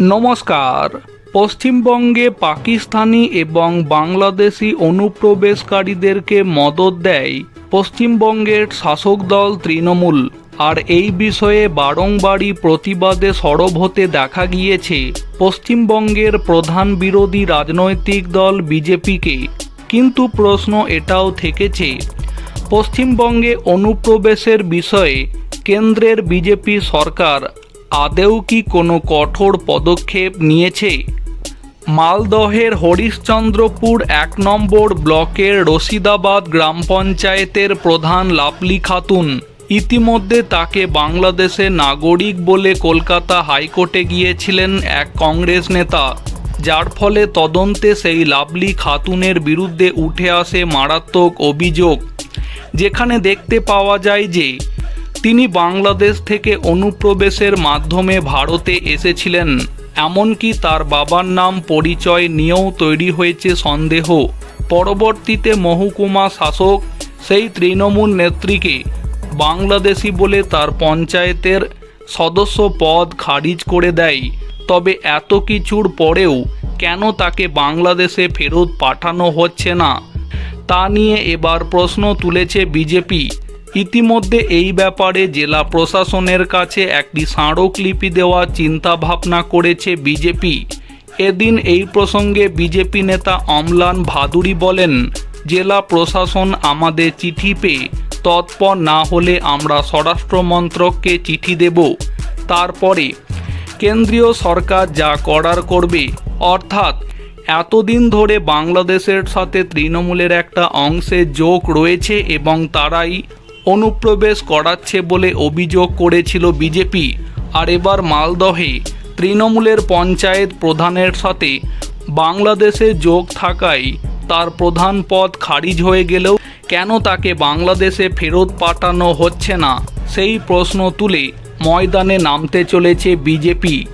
নমস্কার। পশ্চিমবঙ্গে পাকিস্তানি এবং বাংলাদেশি অনুপ্রবেশকারীদেরকে মদত দেয় পশ্চিমবঙ্গের শাসক দল তৃণমূল। আর এই বিষয়ে বারংবারই প্রতিবাদে সরব হতে দেখা গিয়েছে পশ্চিমবঙ্গের প্রধান বিরোধী রাজনৈতিক দল বিজেপিকে। কিন্তু প্রশ্ন এটাও থেকেছে, পশ্চিমবঙ্গে অনুপ্রবেশের বিষয়ে কেন্দ্রের বিজেপি সরকার আদেও কি কোনো কঠোর পদক্ষেপ নিয়েছে? মালদহের হরিশ্চন্দ্রপুর এক নম্বর ব্লকের রশিদাবাদ গ্রাম পঞ্চায়েতের প্রধান লাপলি খাতুন ইতিমধ্যে তাকে বাংলাদেশের নাগরিক বলে কলকাতা হাইকোর্টে গিয়েছিলেন এক কংগ্রেস নেতা। যার ফলে তদন্তে সেই লাভলি খাতুনের বিরুদ্ধে উঠে আসে মারাত্মক অভিযোগ। যেখানে দেখতে পাওয়া যায় যে তিনি বাংলাদেশ থেকে অনুপ্রবেশের মাধ্যমে ভারতে এসেছিলেন। এমনকি তার বাবার নাম পরিচয় নিয়েও তৈরি হয়েছে সন্দেহ। পরবর্তীতে মহকুমা শাসক সেই তৃণমূল নেত্রীকে বাংলাদেশি বলে তার পঞ্চায়েতের সদস্য পদ খারিজ করে দেয়। তবে এত কিছুর পরেও কেন তাকে বাংলাদেশে ফেরত পাঠানো হচ্ছে না? তা নিয়ে এবার প্রশ্ন তুলেছে বিজেপি। ইতিমধ্যে এই ব্যাপারে জেলা প্রশাসনের কাছে একটি স্মারকলিপি দেওয়ার চিন্তা ভাবনা করেছে বিজেপি। এদিন এই প্রসঙ্গে বিজেপি নেতা অমলান ভাদুরী বলেন, জেলা প্রশাসন আমাদের চিঠি পেয়ে তৎপর না হলে আমরা স্বরাষ্ট্র মন্ত্রককে চিঠি দেব। তারপরে কেন্দ্রীয় সরকার যা করার করবে। অর্থাৎ এতদিন ধরে বাংলাদেশের সাথে তৃণমূলের একটা অংশের যোগ রয়েছে এবং তারাই অনুপ্রবেশ করাচ্ছে বলে অভিযোগ করেছিল বিজেপি। আর এবার মালদহে তৃণমূলের পঞ্চায়েত প্রধানের সাথে বাংলাদেশে যোগ থাকায় তার প্রধান পদ খারিজ হয়ে গেলেও কেন তাকে বাংলাদেশে ফেরত পাঠানো হচ্ছে না? সেই প্রশ্ন তুলে ময়দানে নামতে চলেছে বিজেপি।